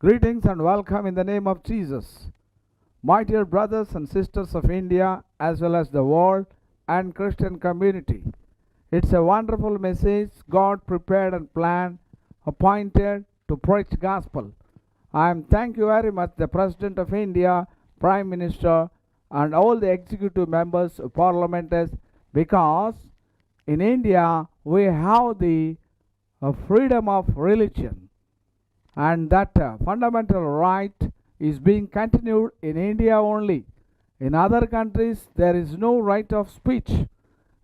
Greetings and welcome in the name of Jesus. My dear brothers and sisters of India, as well as the world and Christian community, it's a wonderful message God prepared and planned, appointed to preach gospel. I am thank you very much the President of India, Prime Minister, and all the executive members of parliamenters because in India we have the uh, freedom of religion and that uh, fundamental right is being continued in India only. In other countries, there is no right of speech.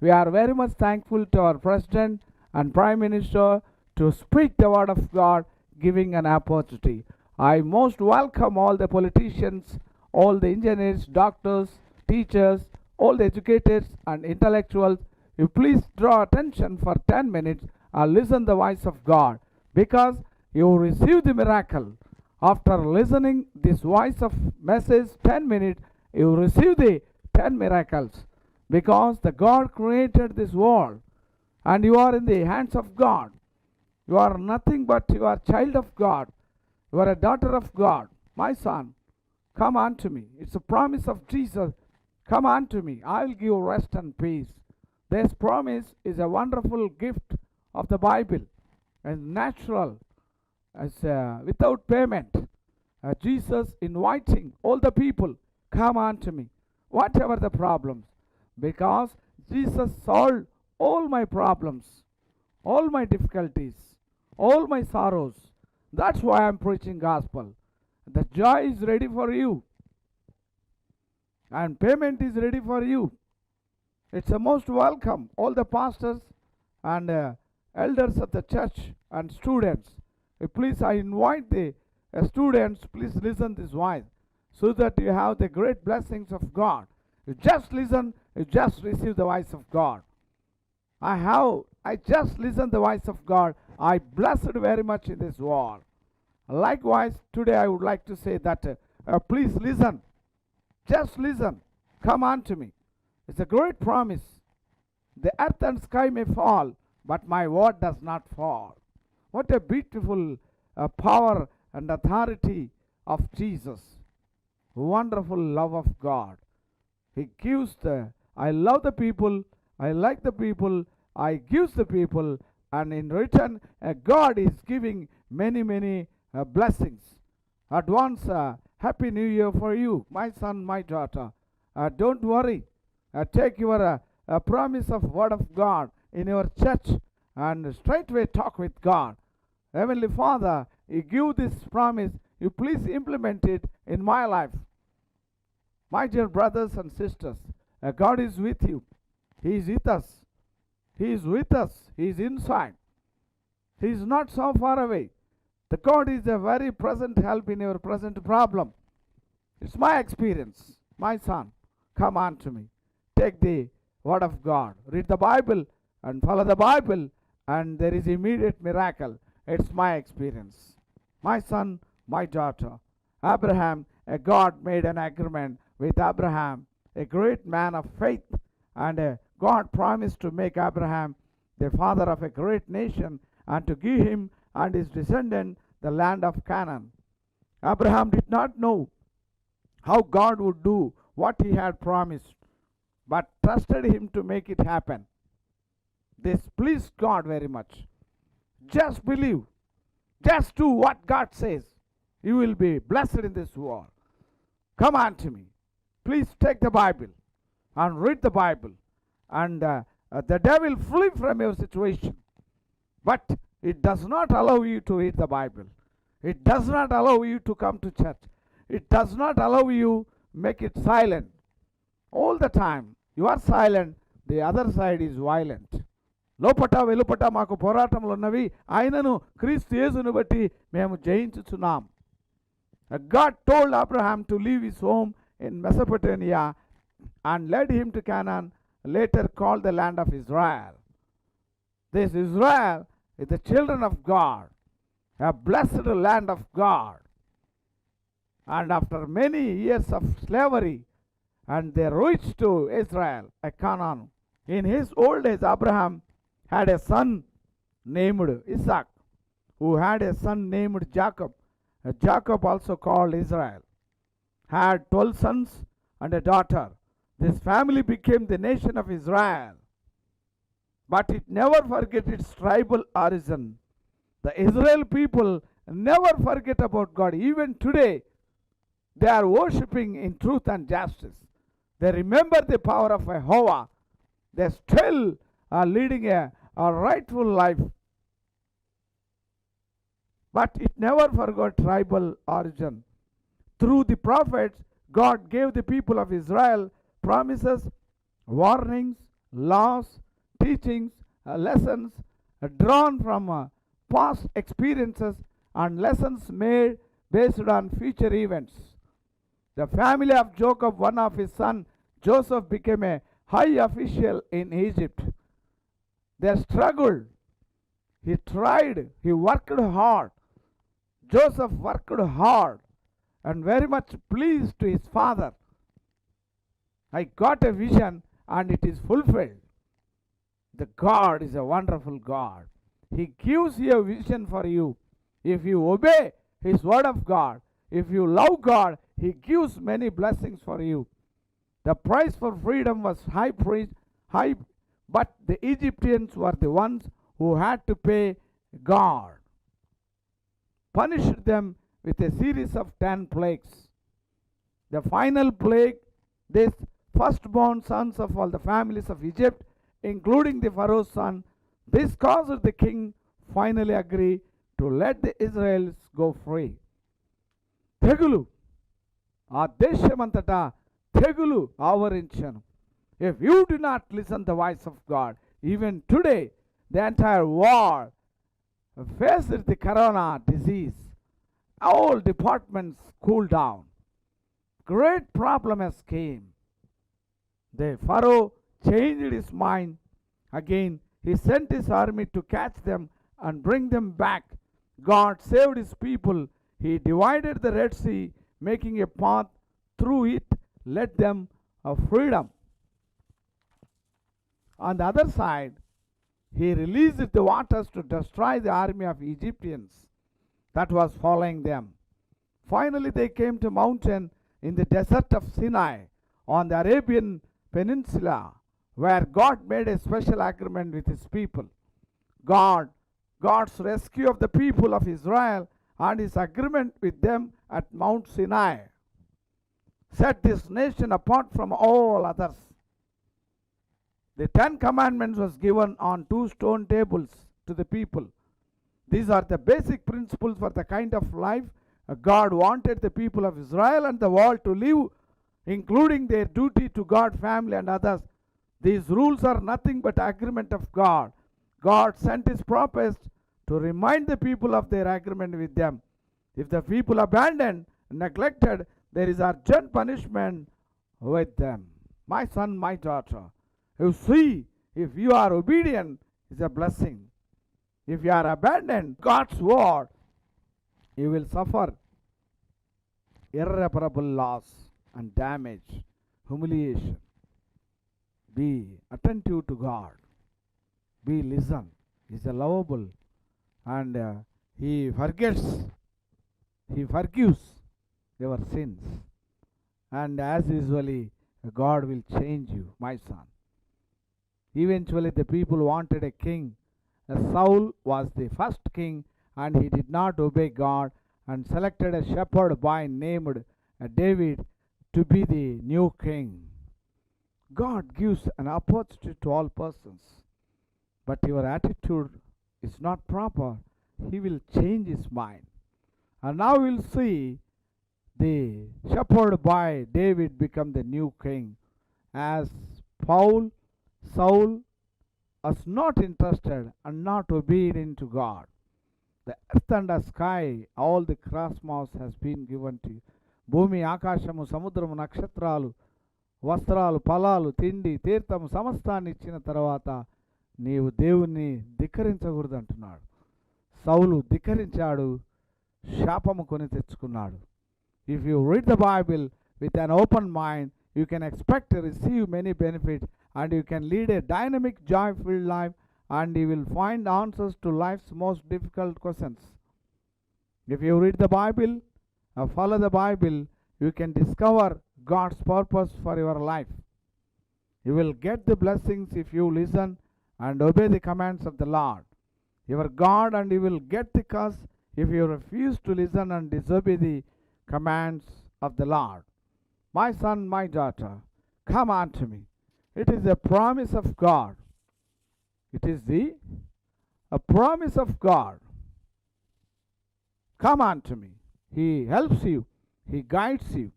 We are very much thankful to our President and Prime Minister to speak the word of God, giving an opportunity. I most welcome all the politicians, all the engineers, doctors, teachers, all the educators and intellectuals. You please draw attention for 10 minutes and listen the voice of God because you receive the miracle. After listening this voice of message 10 minutes you receive the 10 miracles. Because the god created this world and you are in the hands of god. You are nothing but you are child of god. You are a daughter of god. My son come unto me. It's a promise of jesus. Come unto me. I will give rest and peace. This promise is a wonderful gift of the bible. And natural as uh, without payment. Uh, jesus inviting all the people come unto me whatever the problems. Because jesus solved all my problems all my difficulties all my sorrows. That's why i'm preaching gospel. The joy is ready for you. And payment is ready for you. It's a most welcome. All the pastors and uh, elders of the church and students please i invite the uh, students please listen this voice so that you have the great blessings of god. You just listen you just receive the voice of god. I have i just listen the voice of god. I blessed very much in this world likewise today i would like to say that uh, uh, please listen. Just listen. Come unto me. It's a great promise. The earth and sky may fall but my word does not fall what a beautiful uh, power and authority of Jesus. Wonderful love of God. He gives the, I love the people, I like the people, I gives the people, and in return, uh, God is giving many, many uh, blessings. Advance uh, Happy New Year for you, my son, my daughter. Uh, don't worry. Uh, take your promise of word of God in your church and straightway talk with God. Heavenly Father, you give this promise, you please implement it in my life. My dear brothers and sisters, uh, God is with you. He is with us. He is with us. He is inside. He is not so far away. The God is a very present help in your present problem. It's my experience. My son, come on to me. Take the word of God. Read the Bible and follow the Bible, and there is immediate miracle. It's my experience. My son, my daughter. Abraham, a God made an agreement with Abraham, a great man of faith, and God promised to make Abraham the father of a great nation and to give him and his descendant the land of Canaan. Abraham did not know how God would do what he had promised, but trusted him to make it happen. This pleased God very much. Just believe. Just do what God says. You will be blessed in this world. Come on to me. Please take the Bible and read the Bible, and uh, uh, the devil flee from your situation. But it does not allow you to read the Bible. It does not allow you to come to church. It does not allow you make it silent. All the time you are silent, the other side is violent. లోపట వెలుపట మాకు పోరాటములు ఉన్నవి ఆయనను క్రీస్తు యేసును బట్టి మేము జయించుచున్నాం God told Abraham to leave his home in Mesopotamia and led him to Canaan, later called the land of Israel. This Israel is the children of God, a blessed land of God. And after many years of slavery, and they reached to Israel, a Canaan. In his old age, Abraham had a son named Isaac, who had a son named Jacob, uh, Jacob, also called Israel, had 12 sons and a daughter. This family became the nation of Israel. But it never forget its tribal origin. The Israel people never forget about God. Even today, they are worshipping in truth and justice. They remember the power of Jehovah. They still are leading a, a rightful life. But it never forgot tribal origin. Through the prophets, God gave the people of Israel promises, warnings, laws, teachings, uh, lessons uh, drawn from uh, past experiences and lessons made based on future events. The family of Jacob, one of his sons, Joseph, became a high official in Egypt. They struggled. He tried. He worked hard. Joseph worked hard and very much pleased to his father. I got a vision and it is fulfilled. The God is a wonderful God. He gives you a vision for you. If you obey His word of God, if you love God, He gives many blessings for you. The price for freedom was high price, high, but the Egyptians were the ones who had to pay God. Punished them with a series of ten plagues. The final plague, this firstborn sons of all the families of Egypt, including the Pharaoh's son, this caused the king finally agree to let the israels go free. తెగులు ఆ దేశమంతటా తెగులు ఆవరించను If you do not listen the voice of God, even today, the entire world faced with the corona disease. All departments cooled down. Great problem has came. The Pharaoh changed his mind. Again, he sent his army to catch them and bring them back. God saved his people. He divided the Red Sea, making a path through it, led them a freedom. On the other side, he released the waters to destroy the army of Egyptians that was following them. Finally, they came to mountain in the desert of Sinai on the Arabian Peninsula, where God made a special agreement with his people. God, God's rescue of the people of Israel and his agreement with them at Mount Sinai set this nation apart from all others. The Ten Commandments was given on two stone tables to the people. These are the basic principles for the kind of life uh, God wanted the people of Israel and the world to live, including their duty to God, family, and others. These rules are nothing but agreement of God. God sent his prophets to remind the people of their agreement with them. If the people abandoned, neglected, there is urgent punishment with them. My son, my daughter, you see, if you are obedient, it's a blessing. If you are abandoned, God's word, you will suffer irreparable loss and damage, humiliation. Be attentive to God. Be listen. He's a lovable and uh, he forgets, he forgives your sins. And as usually, God will change you, my son. Eventually, the people wanted a king. Saul was the first king, and he did not obey God and selected a shepherd boy named uh, David to be the new king. God gives an opportunity to all persons, but your attitude is not proper. He will change his mind. And now we'll see the shepherd boy David become the new king as Paul Saul was not interested and not obedient to God. The earth and the sky, all the cosmos has been given to you. భూమి ఆకాశము సముద్రము నక్షత్రాలు వస్త్రాలు ఫలాలు తిండి తీర్థము సమస్తాన్ని ఇచ్చిన తర్వాత నీవు దేవుణ్ణి ధిక్కరించకూడదు అంటున్నాడు సౌలు ధిక్కరించాడు శాపము కొని తెచ్చుకున్నాడు if you read the Bible with an open mind you can expect to receive many benefits and you can lead a dynamic, joy filled life and you will find answers to life's most difficult questions. If you read the Bible or follow the Bible, you can discover God's purpose for your life. You will get the blessings if you listen and obey the commands of the Lord, your God, and you will get the curse if you refuse to listen and disobey the commands of the Lord. My son, my daughter, come unto me. It is a promise of God. It is the a promise of God. Come unto me. He helps you. He guides you.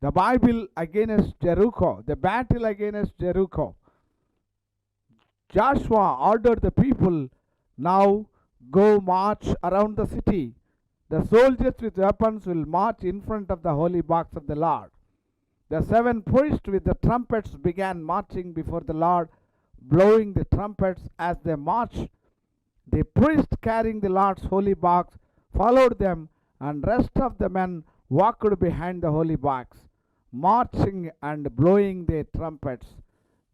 The Bible against Jericho, the battle against Jericho. Joshua ordered the people now go march around the city. The soldiers with weapons will march in front of the holy box of the Lord. The seven priests with the trumpets began marching before the Lord, blowing the trumpets as they marched. The priest carrying the Lord's holy box followed them, and rest of the men walked behind the holy box, marching and blowing their trumpets.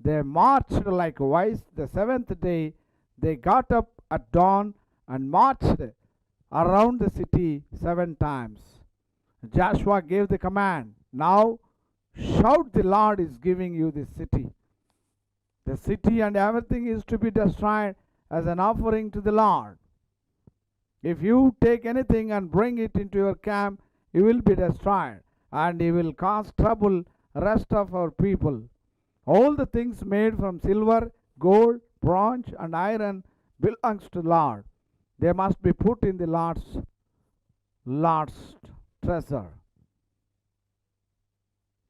They marched likewise the seventh day. They got up at dawn and marched around the city seven times. Joshua gave the command Now shout, the Lord is giving you this city. The city and everything is to be destroyed as an offering to the Lord. If you take anything and bring it into your camp, you will be destroyed, and you will cause trouble rest of our people. All the things made from silver, gold, bronze, and iron belongs to the Lord. They must be put in the Lord's Lord's treasure.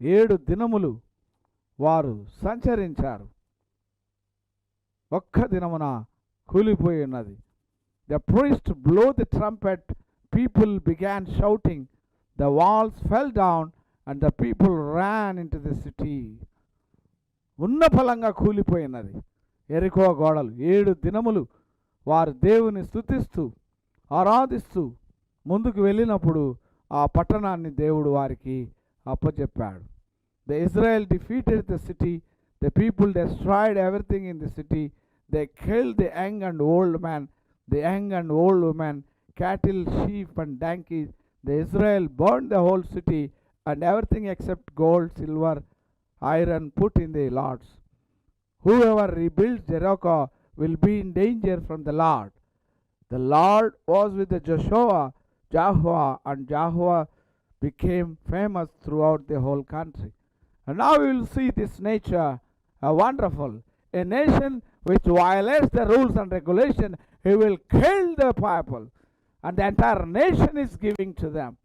ఏడు దినములు వారు సంచరించారు. ఒక్క దినమున కూలిపోయి ఉన్నది. The priest blow the trumpet people began shouting the walls fell down and the people ran into the city ఉన్న ఫలంగా కూలిపోయినది ఎరికో గోడలు. ఏడు దినములు వారు దేవుని స్థుతిస్తూ ఆరాధిస్తూ ముందుకు వెళ్ళినప్పుడు ఆ పట్టణాన్ని దేవుడు వారికి అప్పచెప్పాడు the Israel defeated the city the people destroyed everything in the city they kill the young and old man the young and old women cattle sheep and donkeys the Israel burn the whole city and everything except gold silver iron put in the lord's whoever rebuild Jericho will be in danger from the Lord. The Lord was with Joshua, Jehovah, and Jehovah became famous throughout the whole country. And now we will see this nature uh, wonderful. A nation which violates the rules and regulation, he will kill the people, and the entire nation is giving to them.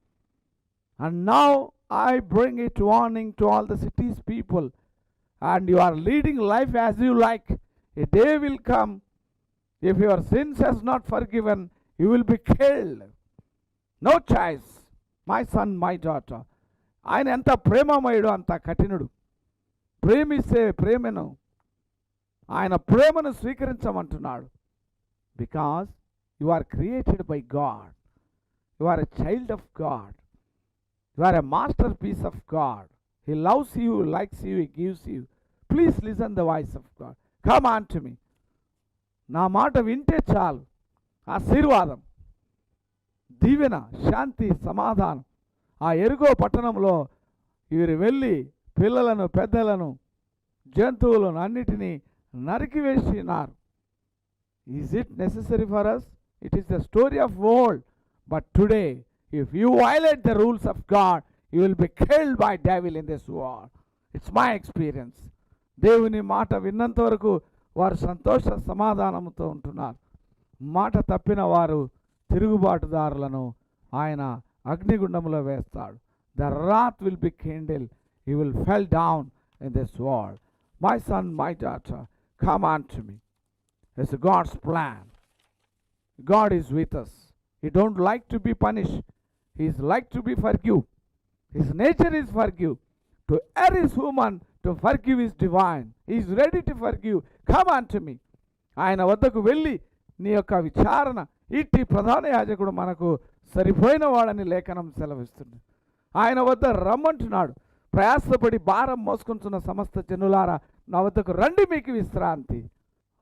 And now I bring it warning to all the city's people, and you are leading life as you like. A day will come, if your sins has not forgiven, you will be killed. No choice, my son, my daughter. ఆయన ఎంత ప్రేమమయుడు అంత కఠినుడు ప్రేమిస్తే ప్రేమను ఆయన ప్రేమను స్వీకరించమంటున్నాడు because you are created by God you are a child of God You are a masterpiece of God. He loves you, likes you, He gives you. Please listen the voice of God. Come on to me నా మాట వింటే చాలు. ఆశీర్వాదం దీవెన శాంతి సమాధానం. ఆ ఎరుగో పట్టణంలో వీరు వెళ్ళి పిల్లలను పెద్దలను జంతువులను అన్నిటినీ నరికివేసినారు. Is it necessary for us it is the story of world but today if you violate the rules of God you will be killed by devil in this war it's my experience దేవుని మాట విన్నంత వరకు వారు సంతోష సమాధానంతో ఉంటున్నారు మాట తప్పిన వారు తిరుగుబాటుదారులను ఆయన అగ్నిగుండంలో వేస్తాడు the wrath will be kindle you will fell down in this world my son my daughter come on to me it's God's plan God with us us. He like to be be punished. Like to be for be his nature is for forgive. To err is human to forgive is divine is ready to forgive come on to me ఆయన వద్దకు వెళ్ళి నీ యొక్క విచారణ ఇట్టి ప్రధాన యాజకుడు మనకు సరిపోయిన వాడని లేఖనం సెలవిస్తుంది ఆయన వద్ద రమ్మంటున్నాడు. ప్రయాసపడి భారం మోసుకుంటున్న సమస్త జనులారా నా వద్దకు రండి మీకు విశ్రాంతి.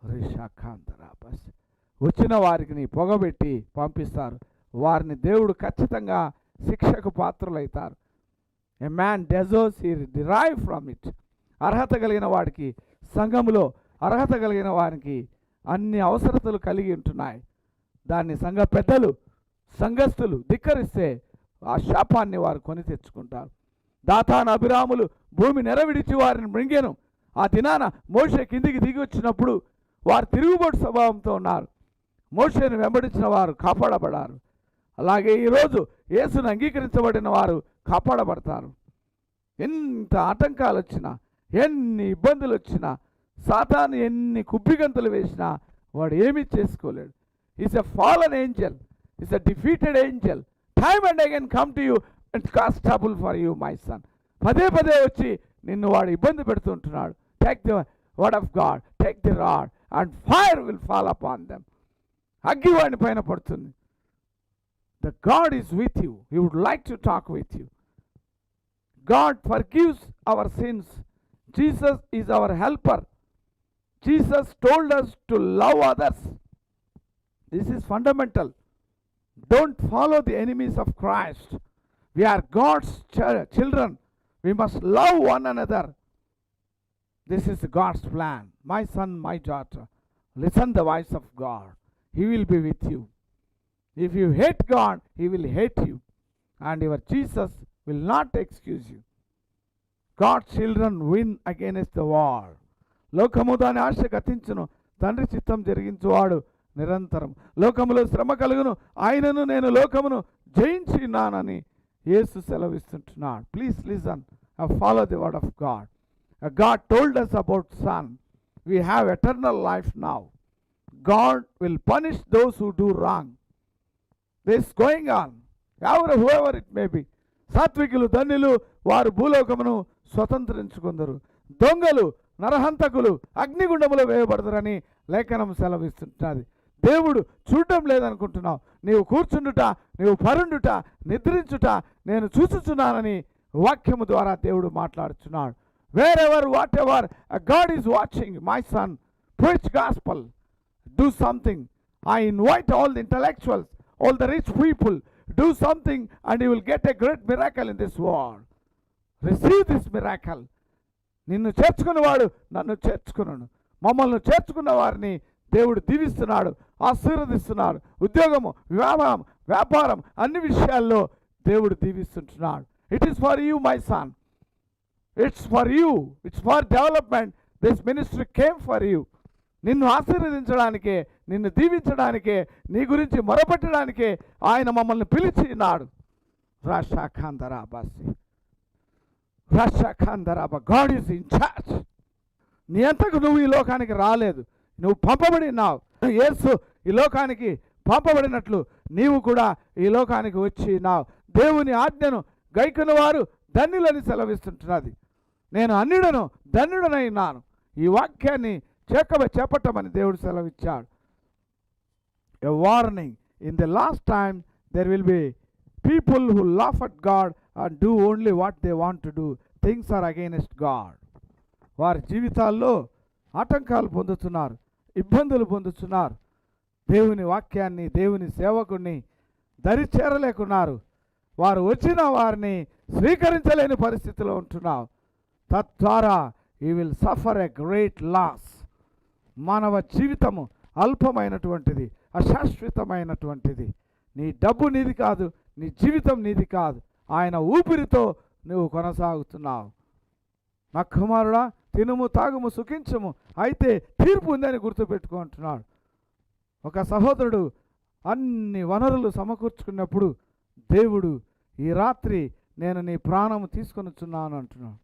రిషాకాంతరాపస్ వచ్చిన వారికి నీ పొగబెట్టి పంపిస్తారు. వారిని దేవుడు ఖచ్చితంగా శిక్షకు పాత్రులవుతారు ఎ మ్యాన్ డెజోస్ ఈ డిరైవ్ ఫ్రమ్ ఇట్ అర్హత కలిగిన వాడికి సంఘములో అర్హత కలిగిన వారికి అన్ని అవసరతలు కలిగి ఉంటున్నాయి. దాన్ని సంఘ పెద్దలు సంఘస్థులు ధిక్కరిస్తే ఆ శాపాన్ని వారు కొని తెచ్చుకుంటారు. దాతాన అభిరాములు భూమి నెరవిడిచి వారిని మృంగెను. ఆ దినాన మోషే కిందికి దిగి వచ్చినప్పుడు వారు తిరుగుబాటు స్వభావంతో ఉన్నారు. మోషేను వెంబడించిన వారు కాపాడబడారు. అలాగే ఈరోజు యేసును అంగీకరించబడిన వారు కాపాడబడతారు. ఎంత ఆటంకాలు వచ్చినా ఎన్ని ఇబ్బందులు వచ్చినా సాతాను ఎన్ని కుబ్బిగంతులు వేసినా వాడు ఏమీ చేసుకోలేడు. Is a fallen angel is a defeated angel time and again come to you and cause trouble for you my son పదే పదే వచ్చి నిన్ను వాడు ఇబ్బంది పెడుతుంటున్నాడు take the word of God take the rod and fire will fall upon them అగ్గి వాడిని పైన పడుతుంది. The God is with you you would like to talk with you God forgives our sins Jesus is our helper. Jesus told us to love others. This is fundamental. Don't follow the enemies of Christ. We are God's ch- children. We must love one another. This is God's plan. My son, my daughter, listen the voice of God. He will be with you. If you hate God, He will hate you. And your Jesus will not excuse you. God children win against the war లోకము దాని ఆశ గతించును. తండ్రి చిత్తం జరిగించువాడు నిరంతరం. లోకములో శ్రమ కలుగును. ఆయనను నేను లోకమును జయించినానని యేసు సెలవిస్తుంటున్నాడు. Please listen follow the word of God God told us about son we have eternal life now God will punish those who do wrong this going on ఎవరు whoever it may be సాత్వికులు ధన్యులు వారు భూలోకమును స్వతంత్రించుకుందరు. దొంగలు నరహంతకులు అగ్నిగుండములో వేయబడతారని లేఖనం సెలవిస్తున్నది. దేవుడు చూడటం లేదనుకుంటున్నావు. నీవు కూర్చుండుట నీవు పరుండుట నిద్రించుట నేను చూచుచున్నానని వాక్యము ద్వారా దేవుడు మాట్లాడుచున్నాడు. Wherever whatever God is watching my son preach gospel do something I invite all the intellectuals all the rich people do something and you will get a great miracle in this world receive this miracle నిన్ను చేర్చుకున్నవాడు నన్ను చేర్చుకున్నాను మమ్మల్ని చేర్చుకున్న వారిని దేవుడు దీవిస్తున్నాడు ఆశీర్వదిస్తున్నాడు. ఉద్యోగము వ్యాపారం వ్యాపారం అన్ని విషయాల్లో దేవుడు దీవిస్తుంటున్నాడు. It is for you my son it's for you it's for development this ministry came for you నిన్ను ఆశీర్వదించడానికే నిన్ను దీవించడానికే నీ గురించి మొరపెట్టడానికే ఆయన మమ్మల్ని పిలిచినాడు రాషాఖాంధరాబాసి రాషాఖాంధరాబా గాడ్ ఈజ్ ఇన్ చార్జ్ నీ అంతకు నువ్వు ఈ లోకానికి రాలేదు. నువ్వు పంపబడినావు. యేసు ఈ లోకానికి పంపబడినట్లు నీవు కూడా ఈ లోకానికి వచ్చినావు. దేవుని ఆజ్ఞను గైకున్న వారు ధన్యులని సెలవిస్తుంటున్నది. నేను అన్యుడను ధన్యుడనైనాను. ఈ వాక్యాన్ని చేకబ చేపట్టమని దేవుడు సెలవిచ్చాడు. A warning in the last time there will be people who laugh at God and do only what they want to do things are against God వారి జీవితాల్లో ఆటంకాలు పొందుతున్నారు ఇబ్బందులు పొందుతున్నారు. దేవుని వాక్యాన్ని దేవుని సేవకుణ్ణి దరి చేరలేకున్నారు వారు వచ్చిన వారిని స్వీకరించలేని పరిస్థితిలో ఉంటున్నావు. తద్వారా you will suffer a great loss మానవ జీవితము అల్పమైనటువంటిది అశాశ్వతమైనటువంటిది. నీ డబ్బు నీది కాదు నీ జీవితం నీది కాదు. ఆయన ఊపిరితో నువ్వు కొనసాగుతున్నావు. నా కుమారుడా తినుము తాగుము సుఖించము అయితే తీర్పు ఉందని గుర్తుపెట్టుకుంటున్నాడు ఒక సహోదరుడు అన్ని వనరులు సమకూర్చుకున్నప్పుడు దేవుడు ఈ రాత్రి నేను నీ ప్రాణము తీసుకొనిచున్నాను అంటున్నాడు.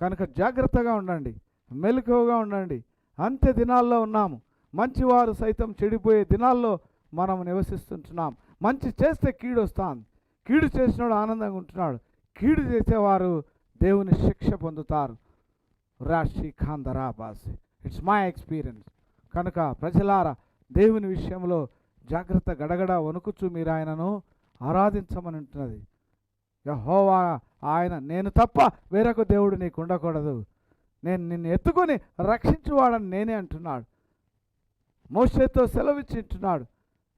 కనుక జాగ్రత్తగా ఉండండి మెలకువగా ఉండండి. అంత్య దినాల్లో ఉన్నాము. మంచివారు సైతం చెడిపోయే దినాల్లో మనం నివసిస్తుంటున్నాం. మంచి చేస్తే కీడొస్తాను కీడు చేసినాడు ఆనందంగా ఉంటున్నాడు. కీడు చేసేవారు దేవుని శిక్ష పొందుతారు. రాశి ఖాందరా బాసి ఇట్స్ మై ఎక్స్పీరియన్స్ కనుక ప్రజలారా దేవుని విషయంలో జాగ్రత్త గడగడ వణుకుచు మీరు ఆయనను ఆరాధించమని ఉంటున్నది. యహోవా ఆయన నేను తప్ప వేరొక దేవుడు నీకు ఉండకూడదు. నేను నిన్ను ఎత్తుకొని రక్షించువాడని నేనే అంటున్నాడు. మోషేతో సెలవిచ్చింటున్నాడు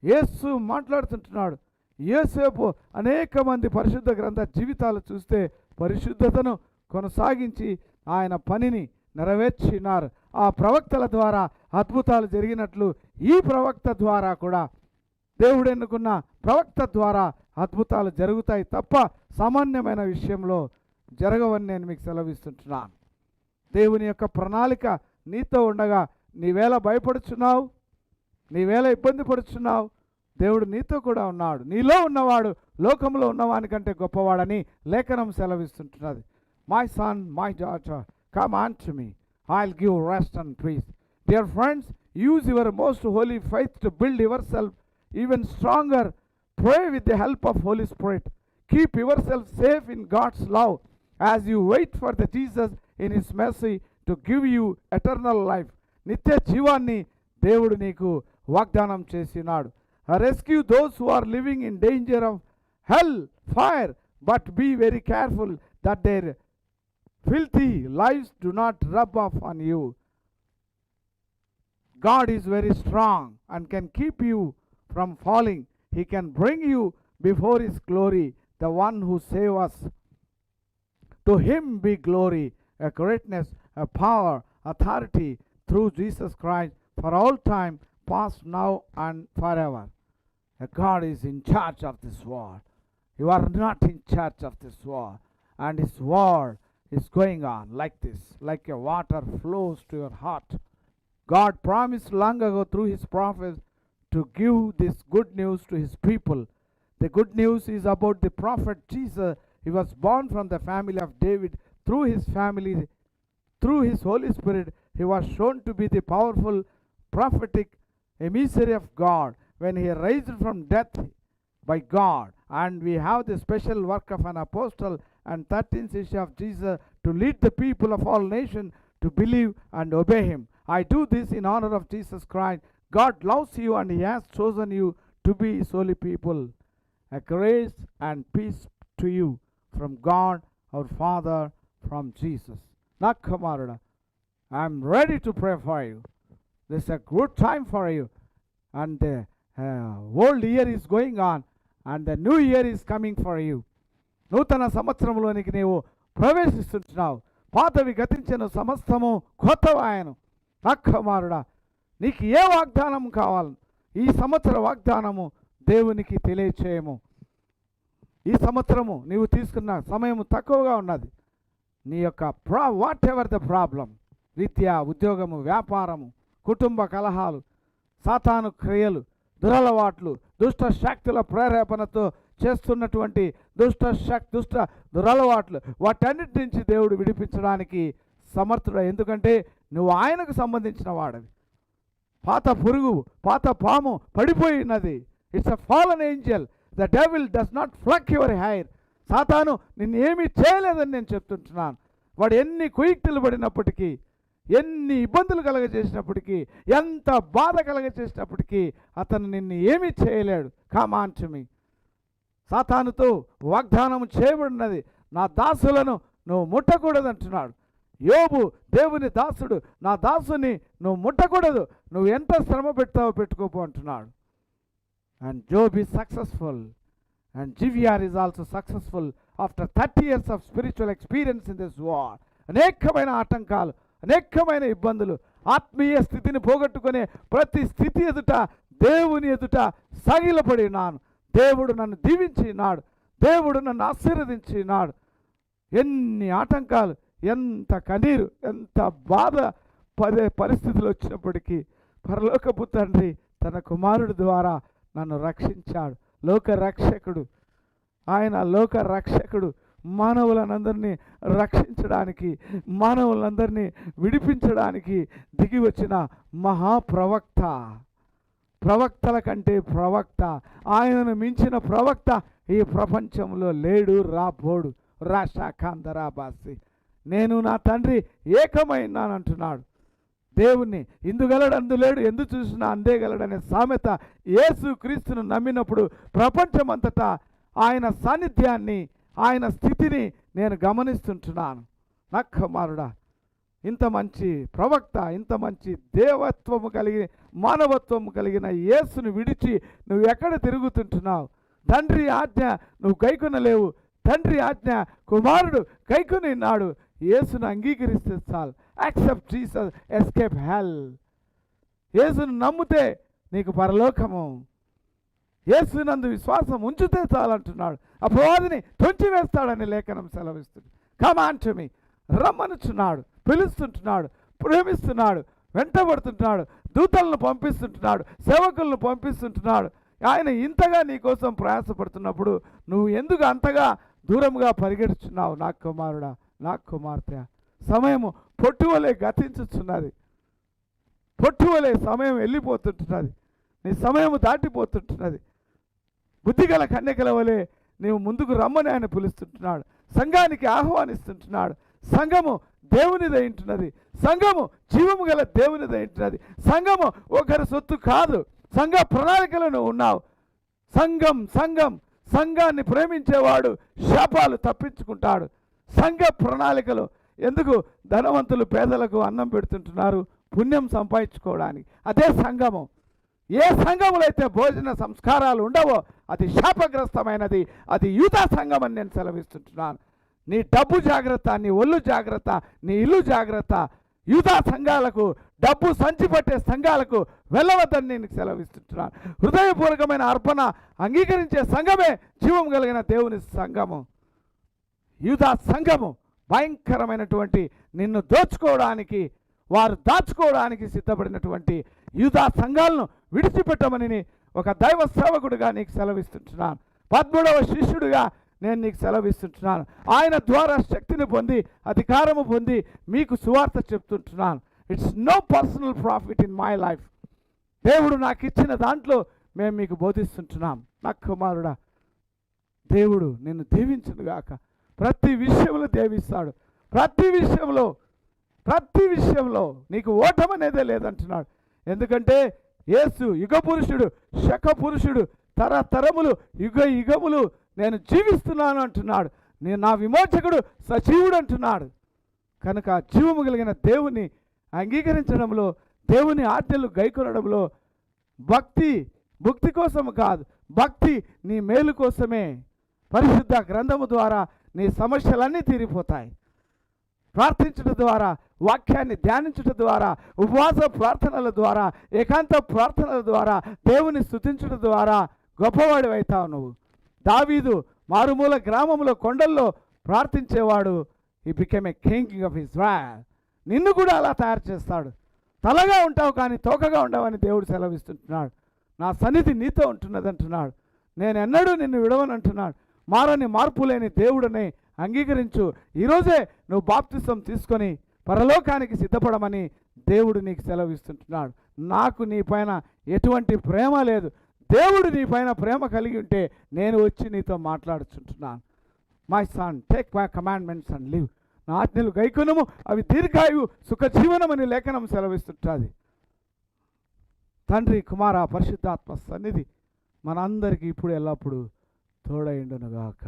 యేసు మాట్లాడుతుంటున్నాడు. ఏసేపు అనేక మంది పరిశుద్ధ గ్రంథ జీవితాలు చూస్తే పరిశుద్ధతను కొనసాగించి ఆయన పనిని నెరవేర్చినారు. ఆ ప్రవక్తల ద్వారా అద్భుతాలు జరిగినట్లు ఈ ప్రవక్త ద్వారా కూడా దేవుడు ఎన్నుకున్న ప్రవక్త ద్వారా అద్భుతాలు జరుగుతాయి తప్ప సామాన్యమైన విషయంలో జరగవని నేను మీకు సెలవిస్తుంటున్నాను. దేవుని యొక్క ప్రణాళిక నీతో ఉండగా నీవేళ భయపడుచున్నావు? నీవేళ ఇబ్బంది పడుచున్నావు? దేవుడు నీతో కూడా ఉన్నాడు. నీలో ఉన్నవాడు లోకంలో ఉన్నవానికంటే గొప్పవాడని లేఖనం సెలవిస్తుంటున్నది. My son my daughter come on to me I'll give rest and peace dear friends use your most holy faith to build yourself even stronger pray with the help of holy spirit keep yourself safe in God's love as you wait for the Jesus in his mercy to give you eternal life నిత్య జీవాన్ని దేవుడు నీకు వాగ్దానం చేసినాడు Uh, rescue those who are living in danger of hell, fire, but be very careful that their filthy lives do not rub off on you. God is very strong and can keep you from falling. He can bring you before His glory, the one who saved us. To Him be glory, a greatness, a power, authority through Jesus Christ for all time, past, now, and forever. God is in charge of this world. You are not in charge of this world. And this word is going on like this, like a water flows to your heart. God promised long ago through his prophets to give this good news to his people. The good news is about the prophet Jesus. He was born from the family of David. Through his family, through his Holy Spirit, he was shown to be the powerful prophetic emissary of God when he raised from death by God. And we have the special work of an apostle and 13th issue of Jesus to lead the people of all nations to believe and obey him. I do this in honor of Jesus Christ. God loves you and He has chosen you to be His holy people. A grace and peace to you from God our Father, from Jesus. Nakamarada, I'm ready to pray for you. This is a good time for you. And uh, old year is going on and the new year is coming for you నూతన సంవత్సరంలోనికి నీవు ప్రవేశిస్తున్నావు పాతవి గతించిన సమస్తము కొత్తవాయను. నక్కమారుడా నీకు ఏ వాగ్దానం కావాలి ఈ సంవత్సర వాగ్దానము దేవునికి తెలియచేయము. ఈ సంవత్సరము నీవు తీసుకున్న సమయం తక్కువగా ఉన్నది. నీ యొక్క ప్రా వాట్ ఎవర్ ద ప్రాబ్లం విద్య ఉద్యోగము వ్యాపారము కుటుంబ కలహాలు సాతాను క్రియలు దురలవాట్లు దుష్ట శక్తుల ప్రేరేపణతో చేస్తున్నటువంటి దుష్ట శక్తి దుష్ట దురలవాట్లు వాటన్నిటి నుంచి దేవుడు విడిపించడానికి సమర్థుడు. ఎందుకంటే నువ్వు ఆయనకు సంబంధించిన వాడవి. పాత పురుగు పాత పాము పడిపోయినది. It's a fallen angel the devil does not pluck your hair సాతాను నిన్ను ఏమీ చేయలేదని నేను చెప్తుంటున్నాను. వాడు ఎన్ని కుయిక్తులు పడినప్పటికీ ఎన్ని ఇబ్బందులు కలగజేసినప్పటికీ ఎంత బాధ కలగజేసినప్పటికీ అతను నిన్ను ఏమీ చేయలేడు. కామాంచమి సాతానుతో వాగ్దానం చేయబడినది. నా దాసులను నువ్వు ముట్టకూడదంటున్నాడు. యోబు దేవుని దాసుడు నా దాసుని నువ్వు ముట్టకూడదు. నువ్వు ఎంత శ్రమ పెడతావో పెట్టుకోపో అంటున్నాడు. And Job is successful and GVR is also successful after thirty years of spiritual experience in this war అనేకమైన ఆటంకాలు అనేకమైన ఇబ్బందులు. ఆత్మీయ స్థితిని పోగొట్టుకునే ప్రతి స్థితి ఎదుట దేవుని ఎదుట సగిలపడి నాను దేవుడు నన్ను దీవించినాడు. దేవుడు నన్ను ఆశీర్వదించినాడు. ఎన్ని ఆటంకాలు ఎంత కన్నీరు ఎంత బాధ పదే పరిస్థితులు వచ్చినప్పటికీ పరలోకపు తండ్రి తన కుమారుడి ద్వారా నన్ను రక్షించాడు. లోక రక్షకుడు ఆయన లోక రక్షకుడు మానవులనందరినీ రక్షించడానికి మానవులందరినీ విడిపించడానికి దిగి వచ్చిన మహాప్రవక్త. ప్రవక్తల కంటే ప్రవక్త ఆయనను మించిన ప్రవక్త ఈ ప్రపంచంలో లేడు రాబోడు. రాశాఖాంధరాబాసి నేను నా తండ్రి ఏకమైనానంటున్నాడు. దేవుణ్ణి ఇందుగలడు అందులేడు ఎందు చూసినా అందేగలడనే సామెత యేసు క్రీస్తును నమ్మినప్పుడు ప్రపంచమంతటా ఆయన సాన్నిధ్యాన్ని ఆయన స్థితిని నేను గమనిస్తుంటున్నాను. నక్కమారుడా ఇంత మంచి ప్రవక్త ఇంత మంచి దేవత్వము కలిగి మానవత్వము కలిగిన యేసును విడిచి నువ్వు ఎక్కడ తిరుగుతుంటున్నావు? తండ్రి ఆజ్ఞ నువ్వు గైకొనలేవు తండ్రి ఆజ్ఞ కుమారుడు గైకొని నాడు యేసును అంగీకరిస్తే చాలు. యాక్సెప్ట్ జీసస్ ఎస్కేప్ హెల్ యేసును నమ్మితే నీకు పరలోకము. యేసునందు విశ్వాసం ఉంచితే చాలంటున్నాడు. అపవాదిని తుంచివేస్తాడని లేఖనం సెలవిస్తుంది. కమాంచమి రమ్మనుచున్నాడు పిలుస్తుంటున్నాడు ప్రేమిస్తున్నాడు వెంటబడుతుంటున్నాడు దూతలను పంపిస్తుంటున్నాడు సేవకులను పంపిస్తుంటున్నాడు. ఆయన ఇంతగా నీకోసం ప్రయాసపడుతున్నప్పుడు నువ్వు ఎందుకు అంతగా దూరంగా పరిగెడుచున్నావు నా కుమారుడా నా కుమార్తె? సమయము పొట్టువలే గతించుచున్నది. పొట్టువలే సమయం వెళ్ళిపోతుంటున్నది. నీ సమయము దాటిపోతుంటున్నది. బుద్ధిగల కన్యకల వలె నీవు ముందుకు రమ్మని ఆయన పిలుస్తుంటున్నాడు. సంఘానికి ఆహ్వానిస్తుంటున్నాడు. సంఘము దేవునిదైంటున్నది సంఘము జీవము గల దేవునిదై ఉంటున్నది. సంఘము ఒకరి సొత్తు కాదు. సంఘ ప్రణాళికలను ఉన్నావు. సంఘం సంఘం సంఘాన్ని ప్రేమించేవాడు శాపాలు తప్పించుకుంటాడు. సంఘ ప్రణాళికలు ఎందుకు ధనవంతులు పేదలకు అన్నం పెడుతుంటున్నారు? పుణ్యం సంపాదించుకోవడానికి. అదే సంఘము. ఏ సంఘములో అయితే భోజన సంస్కారాలు ఉండవో అది శాపగ్రస్తమైనది అది యూతా సంఘం అని నేను సెలవిస్తుంటున్నాను. నీ డబ్బు జాగ్రత్త నీ ఒళ్ళు జాగ్రత్త నీ ఇల్లు జాగ్రత్త యూదా సంఘాలకు డబ్బు సంచి పట్టే సంఘాలకు వెళ్ళవద్దని నేను సెలవిస్తుంటున్నాను. హృదయపూర్వకమైన అర్పణ అంగీకరించే సంఘమే జీవం కలిగిన దేవుని సంఘము. యూదా సంఘము భయంకరమైనటువంటి నిన్ను దోచుకోవడానికి వారు దాచుకోవడానికి సిద్ధపడినటువంటి యూదా సంఘాలను విడిచిపెట్టమని ఒక దైవ సేవకుడిగా నీకు సెలవిస్తుంటున్నాను. పద్మూడవ శిష్యుడిగా నేను నీకు సెలవిస్తుంటున్నాను. ఆయన ద్వారా శక్తిని పొంది అధికారము పొంది మీకు సువార్త చెప్తుంటున్నాను. It's no personal profit in my life దేవుడు నాకు ఇచ్చిన దాంట్లో మేము మీకు బోధిస్తుంటున్నాం. నా కుమారుడా దేవుడు నిన్ను దీవించునుగాక ప్రతి విషయంలో దేవిస్తాడు. ప్రతి విషయంలో ప్రతి విషయంలో నీకు ఓటం అనేదే లేదంటున్నాడు. ఎందుకంటే యేసు యుగ పురుషుడు శక పురుషుడు తరతరములు యుగ యుగములు నేను జీవిస్తున్నాను అంటున్నాడు. నేను నా విమోచకుడు సజీవుడు అంటున్నాడు. కనుక జీవము కలిగిన దేవుని అంగీకరించడంలో దేవుని ఆజ్ఞలు గైకొనడంలో భక్తి భక్తి కోసం కాదు. భక్తి నీ మేలు కోసమే. పరిశుద్ధ గ్రంథము ద్వారా నీ సమస్యలన్నీ తీరిపోతాయి. ప్రార్థించడం ద్వారా వాక్యాన్ని ధ్యానించడం ద్వారా ఉపవాస ప్రార్థనల ద్వారా ఏకాంత ప్రార్థనల ద్వారా దేవుని స్థుతించడం ద్వారా గొప్పవాడు అవుతావు నువ్వు. దావీదు మారుమూల గ్రామంలో కొండల్లో ప్రార్థించేవాడు. He became a king of Israel నిన్ను కూడా అలా తయారు చేస్తాడు. తలగా ఉంటావు కానీ తోకగా ఉండవని దేవుడు సెలవిస్తుంటున్నాడు. నా సన్నిధి నీతో ఉంటున్నదంటున్నాడు. నేను ఎన్నడూ నిన్ను విడవనంటున్నాడు. మారని మార్పు లేని దేవుడని అంగీకరించు. ఈరోజే నువ్వు బాప్తిసం తీసుకొని పరలోకానికి సిద్ధపడమని దేవుడు నీకు సెలవిస్తుంటున్నాడు. నాకు నీ పైన ఎటువంటి ప్రేమ లేదు. దేవుడు నీ పైన ప్రేమ కలిగి ఉంటే నేను వచ్చి నీతో మాట్లాడుచుంటున్నాను. My son take my commandments and live నా ఆజ్ఞలు గైకునము అవి దీర్ఘాయు సుఖజీవనమని లేఖనం సెలవిస్తుంటుంది. తండ్రి కుమార పరిశుద్ధాత్మ సన్నిధి మనందరికీ ఇప్పుడు ఎల్లప్పుడూ తోడైండునుగాక.